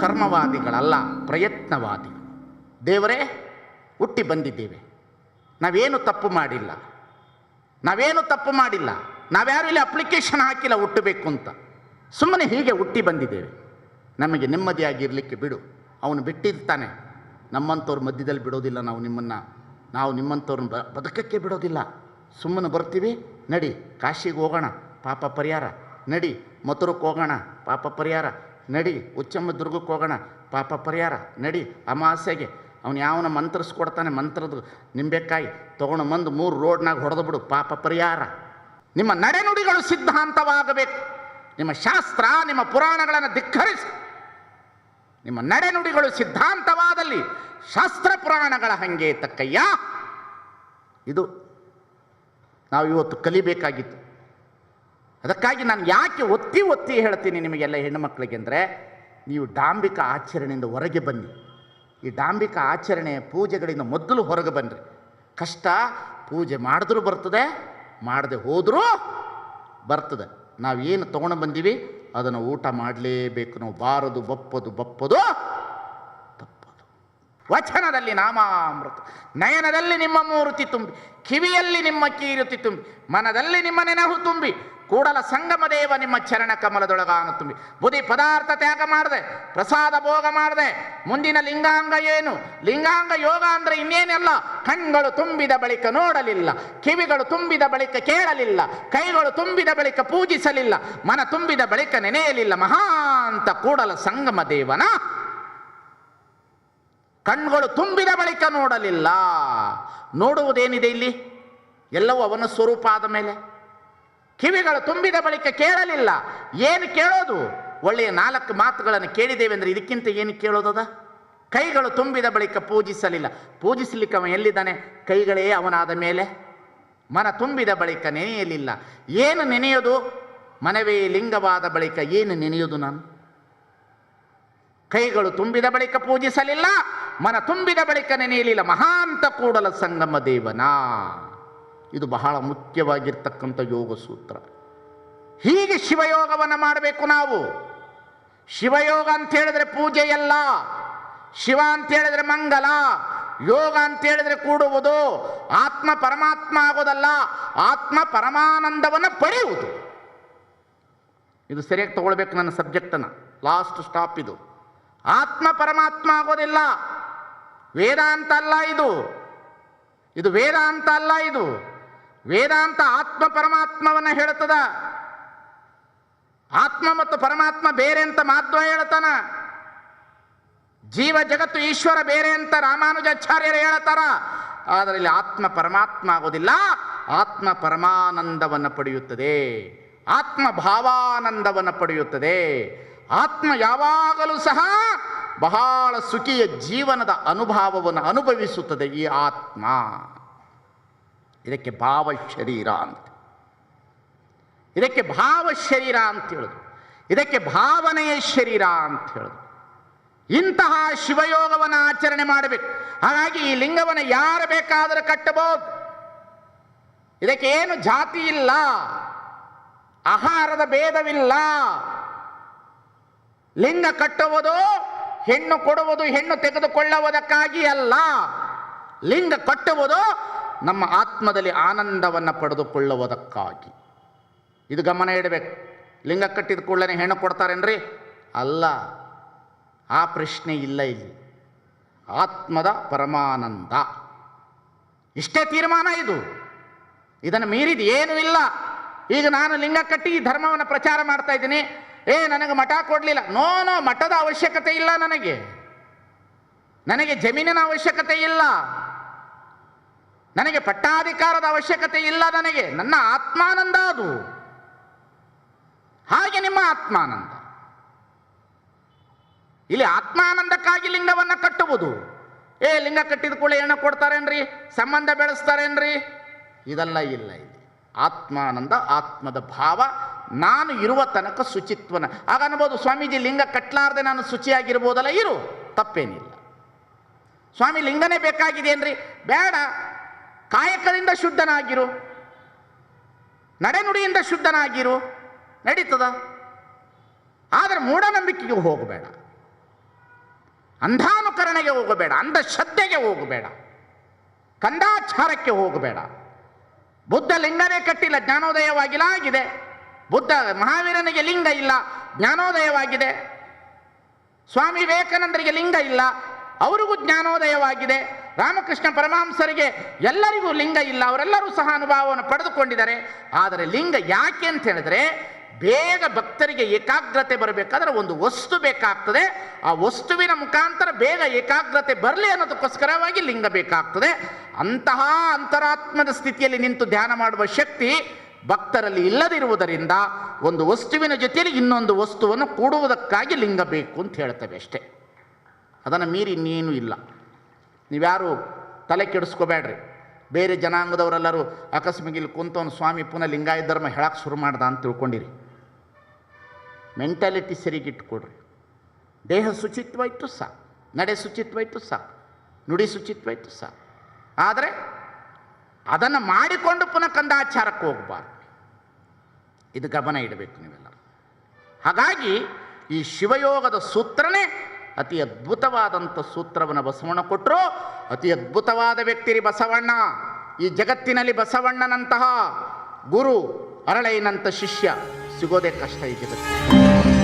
ಕರ್ಮವಾದಿಗಳಲ್ಲ, ಪ್ರಯತ್ನವಾದಿ. ದೇವರೇ, ಹುಟ್ಟಿ ಬಂದಿದ್ದೇವೆ. ನಾವೇನು ತಪ್ಪು ಮಾಡಿಲ್ಲ. ನಾವೇನು ತಪ್ಪು ಮಾಡಿಲ್ಲ. ನಾವ್ಯಾರು ಇಲ್ಲಿ ಅಪ್ಲಿಕೇಶನ್ ಹಾಕಿಲ್ಲ ಹುಟ್ಟಬೇಕು ಅಂತ. ಸುಮ್ಮನೆ ಹೀಗೆ ಹುಟ್ಟಿ ಬಂದಿದ್ದೇವೆ. ನಮಗೆ ನೆಮ್ಮದಿಯಾಗಿರಲಿಕ್ಕೆ ಬಿಡು. ಅವನು ಬಿಟ್ಟಿರ್ತಾನೆ. ನಮ್ಮಂಥವ್ರ ಮಧ್ಯದಲ್ಲಿ ಬಿಡೋದಿಲ್ಲ ನಾವು ನಿಮ್ಮನ್ನು. ನಾವು ನಿಮ್ಮಂಥವ್ರನ್ನ ಬ, ಬದುಕಕ್ಕೆ ಬಿಡೋದಿಲ್ಲ. ಸುಮ್ಮನೆ ಬರ್ತೀವಿ. ನಡಿ, ಕಾಶಿಗೆ ಹೋಗೋಣ. ಪಾಪ ಪರಿಹಾರ. ನಡಿ, ಮಥುರಕ್ಕೆ ಹೋಗೋಣ. ಪಾಪ ಪರಿಹಾರ. ನಡಿ ಉಚ್ಚಮ್ಮ ದುರ್ಗಕ್ಕೆ ಹೋಗೋಣ. ಪಾಪ ಪರಿಹಾರ. ನಡಿ, ಅಮಾಸೆಗೆ. ಅವನು ಯಾವನ ಮಂತ್ರಿಸ್ಕೊಡ್ತಾನೆ, ಮಂತ್ರದ ನಿಂಬೆಕಾಯಿ. ತೊಗೊಂಡು ಬಂದು ಮೂರು ರೋಡ್ನಾಗ ಹೊಡೆದು ಬಿಡು ಪಾಪ ಪರಿಹಾರ. ನಿಮ್ಮ ನಡೆನುಡಿಗಳು ಸಿದ್ಧಾಂತವಾಗಬೇಕು. ನಿಮ್ಮ ಶಾಸ್ತ್ರ, ನಿಮ್ಮ ಪುರಾಣಗಳನ್ನು ಧಿಕ್ಕರಿಸಿ. ನಿಮ್ಮ ನಡೆನುಡಿಗಳು ಸಿದ್ಧಾಂತವಾದಲ್ಲಿ ಶಾಸ್ತ್ರ ಪುರಾಣಗಳ ಹಂಗೆ ತಕ್ಕಯ್ಯ. ಇದು ನಾವು ಇವತ್ತು ಕಲಿಬೇಕಾಗಿತ್ತು. ಅದಕ್ಕಾಗಿ ನಾನು ಯಾಕೆ ಒತ್ತಿ ಒತ್ತಿ ಹೇಳ್ತೀನಿ ನಿಮಗೆಲ್ಲ ಹೆಣ್ಣುಮಕ್ಕಳಿಗೆ ಅಂದರೆ, ನೀವು ಡಾಂಬಿಕ ಆಚರಣೆಯಿಂದ ಹೊರಗೆ ಬನ್ನಿ. ಈ ಡಾಂಬಿಕ ಆಚರಣೆ ಪೂಜೆಗಳಿಂದ ಮೊದಲು ಹೊರಗೆ ಬನ್ನಿರಿ ಕಷ್ಟ ಪೂಜೆ ಮಾಡಿದ್ರೂ ಬರ್ತದೆ, ಮಾಡದೆ ಹೋದರೂ ಬರ್ತದೆ. ನಾವು ಏನು ತೊಗೊಂಡು ಬಂದೀವಿ, ಅದನ್ನು ಊಟ ಮಾಡಲೇಬೇಕು. ನಾವು ಬಾರದು, ಬಪ್ಪದು ಬಪ್ಪದು, ತಪ್ಪದು. ವಚನದಲ್ಲಿ ನಾಮಾಮೃತ, ನಯನದಲ್ಲಿ ನಿಮ್ಮ ಮೂರುತಿ ತುಂಬಿ, ಕಿವಿಯಲ್ಲಿ ನಿಮ್ಮ ಕೀರುತಿ ತುಂಬಿ, ಮನದಲ್ಲಿ ನಿಮ್ಮ ನೆನಹು ತುಂಬಿ ಕೂಡಲ ಸಂಗಮ ದೇವ ನಿಮ್ಮ ಚರಣ ಕಮಲದೊಳಗಾನು ತುಂಬಿ. ಬುದಿ ಪದಾರ್ಥ ತ್ಯಾಗ ಮಾಡಿದೆ, ಪ್ರಸಾದ ಭೋಗ ಮಾಡಿದೆ. ಮುಂದಿನ ಲಿಂಗಾಂಗ ಏನು? ಲಿಂಗಾಂಗ ಯೋಗ ಅಂದ್ರೆ ಇನ್ನೇನೆಲ್ಲ? ಕಣ್ಗಳು ತುಂಬಿದ ಬಳಿಕ ನೋಡಲಿಲ್ಲ, ಕಿವಿಗಳು ತುಂಬಿದ ಬಳಿಕ ಕೇಳಲಿಲ್ಲ, ಕೈಗಳು ತುಂಬಿದ ಬಳಿಕ ಪೂಜಿಸಲಿಲ್ಲ, ಮನ ತುಂಬಿದ ಬಳಿಕ ನೆನೆಯಲಿಲ್ಲ. ಮಹಾಂತ ಕೂಡಲ ಸಂಗಮ ದೇವನ ಕಣ್ಗಳು ತುಂಬಿದ ಬಳಿಕ ನೋಡಲಿಲ್ಲ. ನೋಡುವುದೇನಿದೆ ಇಲ್ಲಿ? ಎಲ್ಲವೂ ಅವನ ಸ್ವರೂಪ ಆದ ಮೇಲೆ. ಕಿವಿಗಳು ತುಂಬಿದ ಬಳಿಕ ಕೇಳಲಿಲ್ಲ. ಏನು ಕೇಳೋದು? ಒಳ್ಳೆಯ ನಾಲ್ಕು ಮಾತುಗಳನ್ನು ಕೇಳಿದ್ದೇವೆ ಅಂದರೆ ಇದಕ್ಕಿಂತ ಏನು ಕೇಳೋದದ ಕೈಗಳು ತುಂಬಿದ ಬಳಿಕ ಪೂಜಿಸಲಿಲ್ಲ. ಪೂಜಿಸಲಿಕ್ಕೆ ಅವನು ಎಲ್ಲಿದ್ದಾನೆ? ಕೈಗಳೇ ಅವನಾದ ಮೇಲೆ. ಮನ ತುಂಬಿದ ಬಳಿಕ ನೆನೆಯಲಿಲ್ಲ. ಏನು ನೆನೆಯೋದು? ಮನವೇ ಲಿಂಗವಾದ ಬಳಿಕ ಏನು ನೆನೆಯೋದು ನಾನು? ಕೈಗಳು ತುಂಬಿದ ಬಳಿಕ ಪೂಜಿಸಲಿಲ್ಲ. ಮನ ತುಂಬಿದ ಬಳಿಕ ನೆನೆಯಲಿಲ್ಲ. ಮಹಾಂತ ಕೂಡಲ ಸಂಗಮ ದೇವನ. ಇದು ಬಹಳ ಮುಖ್ಯವಾಗಿರ್ತಕ್ಕಂಥ ಯೋಗ ಸೂತ್ರ ಹೀಗೆ ಶಿವಯೋಗವನ್ನು ಮಾಡಬೇಕು ನಾವು. ಶಿವಯೋಗ ಅಂತ ಹೇಳಿದ್ರೆ ಪೂಜೆಯಲ್ಲ ಶಿವ ಅಂತ ಹೇಳಿದ್ರೆ ಮಂಗಲ. ಯೋಗ ಅಂತ ಹೇಳಿದ್ರೆ ಕೂಡುವುದು. ಆತ್ಮ ಪರಮಾತ್ಮ ಆಗೋದಲ್ಲ. ಆತ್ಮ ಪರಮಾನಂದವನ್ನು ಪಡೆಯುವುದು. ಇದು ಸರಿಯಾಗಿ ತಗೊಳ್ಬೇಕು ನನ್ನ ಸಬ್ಜೆಕ್ಟನ್ನು. ಲಾಸ್ಟ್ ಸ್ಟಾಪ್ ಇದು. ಆತ್ಮ ಪರಮಾತ್ಮ ಆಗೋದಿಲ್ಲ. ವೇದಾಂತ ಅಲ್ಲ ಇದು. ಇದು ವೇದಾಂತ ಅಲ್ಲ ಇದು. ವೇದಾಂತ ಆತ್ಮ ಪರಮಾತ್ಮವನ್ನ ಹೇಳ್ತದ ಆತ್ಮ ಮತ್ತು ಪರಮಾತ್ಮ ಬೇರೆ ಅಂತ ಮಾಧ್ವ ಹೇಳ್ತಾನ. ಜೀವ ಜಗತ್ತು ಈಶ್ವರ ಬೇರೆ ಅಂತ ರಾಮಾನುಜಾಚಾರ್ಯರು ಹೇಳ್ತಾರ. ಆದರೆ ಇಲ್ಲಿ ಆತ್ಮ ಪರಮಾತ್ಮ ಆಗೋದಿಲ್ಲ. ಆತ್ಮ ಪರಮಾನಂದವನ್ನು ಪಡೆಯುತ್ತದೆ. ಆತ್ಮ ಭಾವಾನಂದವನ್ನು ಪಡೆಯುತ್ತದೆ. ಆತ್ಮ ಯಾವಾಗಲೂ ಸಹ ಬಹಳ ಸುಖಿಯ ಜೀವನದ ಅನುಭವವನ್ನು ಅನುಭವಿಸುತ್ತದೆ ಈ ಆತ್ಮ. ಇದಕ್ಕೆ ಭಾವ ಶರೀರ ಅಂತ. ಇದಕ್ಕೆ ಭಾವ ಶರೀರ ಅಂತ ಹೇಳಿದ್ರು ಇದಕ್ಕೆ ಭಾವನೆಯ ಶರೀರ ಅಂತ ಹೇಳಿದ್ರು ಇಂತಹ ಶಿವಯೋಗವನ್ನು ಆಚರಣೆ ಮಾಡಬೇಕು. ಹಾಗಾಗಿ ಈ ಲಿಂಗವನ್ನು ಯಾರು ಬೇಕಾದರೂ ಕಟ್ಟಬಹುದು. ಇದಕ್ಕೆ ಏನು ಜಾತಿ ಇಲ್ಲ. ಆಹಾರದ ಭೇದವಿಲ್ಲ. ಲಿಂಗ ಕಟ್ಟುವುದು, ಹೆಣ್ಣು ಕೊಡುವುದು, ಹೆಣ್ಣು ತೆಗೆದುಕೊಳ್ಳುವುದಕ್ಕಾಗಿ ಅಲ್ಲ. ಲಿಂಗ ಕಟ್ಟುವುದು ನಮ್ಮ ಆತ್ಮದಲ್ಲಿ ಆನಂದವನ್ನು ಪಡೆದುಕೊಳ್ಳುವುದಕ್ಕಾಗಿ. ಇದು ಗಮನ ಇಡಬೇಕು. ಲಿಂಗ ಕಟ್ಟಿದ ಕೂಡಲೇ ಹೆಣ್ಣು ಕೊಡ್ತಾರೇನ್ರಿ? ಅಲ್ಲ, ಆ ಪ್ರಶ್ನೆ ಇಲ್ಲ ಇಲ್ಲಿ. ಆತ್ಮದ ಪರಮಾನಂದ. ಇಷ್ಟೇ ತೀರ್ಮಾನ ಇದು. ಇದನ್ನು ಮೀರಿದ ಏನೂ ಇಲ್ಲ. ಈಗ ನಾನು ಲಿಂಗ ಕಟ್ಟಿ ಈ ಧರ್ಮವನ್ನು ಪ್ರಚಾರ ಮಾಡ್ತಾ ಇದ್ದೀನಿ. ಏ, ನನಗೆ ಮಠ ಕೊಡಲಿಲ್ಲ. ನೋ ನೋ, ಮಠದ ಅವಶ್ಯಕತೆ ಇಲ್ಲ ನನಗೆ. ನನಗೆ ಜಮೀನಿನ ಅವಶ್ಯಕತೆ ಇಲ್ಲ. ನನಗೆ ಪಟ್ಟಾಧಿಕಾರದ ಅವಶ್ಯಕತೆ ಇಲ್ಲ ನನಗೆ, ನನ್ನ ಆತ್ಮಾನಂದ ಅದು. ಹಾಗೆ ನಿಮ್ಮ ಆತ್ಮಾನಂದ. ಇಲ್ಲಿ ಆತ್ಮಾನಂದಕ್ಕಾಗಿ ಲಿಂಗವನ್ನು ಕಟ್ಟುವುದು. ಏ, ಲಿಂಗ ಕಟ್ಟಿದ ಕೂಡಲೇ ಹೆಣ್ಣು ಕೊಡ್ತಾರೇನ್ರಿ? ಸಂಬಂಧ ಬೆಳೆಸ್ತಾರೇನ್ರಿ? ಇದೆಲ್ಲ ಇಲ್ಲ ಇಲ್ಲಿ. ಆತ್ಮಾನಂದ, ಆತ್ಮದ ಭಾವ, ನಾನು ಇರುವ ತನಕ ಶುಚಿತ್ವನ. ಆಗ ಅನ್ಬೋದು, ಸ್ವಾಮೀಜಿ ಲಿಂಗ ಕಟ್ಲಾರ್ದೆ ನಾನು ಶುಚಿಯಾಗಿರ್ಬೋದಲ್ಲ, ಇರು. ತಪ್ಪೇನಿಲ್ಲ. ಸ್ವಾಮಿ, ಲಿಂಗನೇ ಬೇಕಾಗಿದೆಯೇನ್ರಿ? ಬೇಡ. ಕಾಯಕದಿಂದ ಶುದ್ಧನಾಗಿರು. ನಡೆನುಡಿಯಿಂದ ಶುದ್ಧನಾಗಿರು. ನಡೀತದ? ಆದರೆ ಮೂಢನಂಬಿಕೆಗೆ ಹೋಗಬೇಡ. ಅಂಧಾನುಕರಣೆಗೆ ಹೋಗಬೇಡ. ಅಂಧಶ್ರದ್ಧೆಗೆ ಹೋಗಬೇಡ. ಕಂದಾಚಾರಕ್ಕೆ ಹೋಗಬೇಡ. ಬುದ್ಧ ಲಿಂಗನೇ ಕಟ್ಟಿಲ್ಲ ಜ್ಞಾನೋದಯವಾಗಿಲ್ಲ ಆಗಿದೆ ಬುದ್ಧ ಮಹಾವೀರನಿಗೆ ಲಿಂಗ ಇಲ್ಲ, ಜ್ಞಾನೋದಯವಾಗಿದೆ. ಸ್ವಾಮಿ ವಿವೇಕಾನಂದರಿಗೆ ಲಿಂಗ ಇಲ್ಲ ಅವರಿಗೂ ಜ್ಞಾನೋದಯವಾಗಿದೆ. ರಾಮಕೃಷ್ಣ ಪರಮಹಂಸರಿಗೆ ಎಲ್ಲರಿಗೂ ಲಿಂಗ ಇಲ್ಲ, ಅವರೆಲ್ಲರೂ ಸಹ ಅನುಭವವನ್ನು ಪಡೆದುಕೊಂಡಿದ್ದಾರೆ. ಆದರೆ ಲಿಂಗ ಯಾಕೆ ಅಂತ ಹೇಳಿದ್ರೆ, ಬೇಗ ಭಕ್ತರಿಗೆ ಏಕಾಗ್ರತೆ ಬರಬೇಕಾದ್ರೆ ಒಂದು ವಸ್ತು ಬೇಕಾಗ್ತದೆ. ಆ ವಸ್ತುವಿನ ಮುಖಾಂತರ ಬೇಗ ಏಕಾಗ್ರತೆ ಬರಲಿ ಅನ್ನೋದಕ್ಕೋಸ್ಕರವಾಗಿ ಲಿಂಗ ಬೇಕಾಗ್ತದೆ. ಅಂತಹ ಅಂತರಾತ್ಮದ ಸ್ಥಿತಿಯಲ್ಲಿ ನಿಂತು ಧ್ಯಾನ ಮಾಡುವ ಶಕ್ತಿ ಭಕ್ತರಲ್ಲಿ ಇಲ್ಲದಿರುವುದರಿಂದ ಒಂದು ವಸ್ತುವಿನ ಜೊತೆಯಲ್ಲಿ ಇನ್ನೊಂದು ವಸ್ತುವನ್ನು ಕೂಡುವುದಕ್ಕಾಗಿ ಲಿಂಗ ಬೇಕು ಅಂತ ಹೇಳ್ತೇವೆ ಅಷ್ಟೇ. ಅದನ್ನು ಮೀರಿ ಇನ್ನೇನು ಇಲ್ಲ. ನೀವ್ಯಾರು ತಲೆ ಕೆಡಿಸ್ಕೋಬೇಡ್ರಿ. ಬೇರೆ ಜನಾಂಗದವರೆಲ್ಲರೂ ಅಕಸ್ಮಿಗೆ ಇಲ್ಲಿ ಕುಂತವನು ಸ್ವಾಮಿ ಪುನಃ ಲಿಂಗಾಯ ಧರ್ಮ ಹೇಳಕ್ಕೆ ಶುರು ಮಾಡ್ದ ಅಂತ ತಿಳ್ಕೊಂಡಿರಿ. ಮೆಂಟಾಲಿಟಿ ಸರಿಗಿಟ್ಕೊಡ್ರಿ. ದೇಹ ಶುಚಿತ್ವ ಇತ್ತು ಸಾ ನಡೆ ಶುಚಿತ್ವ ಇತ್ತು ಸಾ ನುಡಿ ಶುಚಿತ್ವ ಇತ್ತು ಸಾ ಆದರೆ ಅದನ್ನು ಮಾಡಿಕೊಂಡು ಪುನಃ ಕಂದಾಚಾರಕ್ಕೆ ಹೋಗಬಾರ್ದು. ಇದು ಗಮನ ಇಡಬೇಕು ನೀವೆಲ್ಲ ಹಾಗಾಗಿ ಈ ಶಿವಯೋಗದ ಸೂತ್ರನೇ ಅತಿ ಅದ್ಭುತವಾದಂಥ ಸೂತ್ರವನ್ನು ಬಸವಣ್ಣ ಕೊಟ್ಟರು ಅತಿ ಅದ್ಭುತವಾದ ವ್ಯಕ್ತಿ ರೀ ಬಸವಣ್ಣ. ಈ ಜಗತ್ತಿನಲ್ಲಿ ಬಸವಣ್ಣನಂತಹ ಗುರು ಅರಳೈನಂಥ ಶಿಷ್ಯ ಸಿಗೋದೇ ಕಷ್ಟ ಈ ಜಗತ್ತಿನಲ್ಲಿ.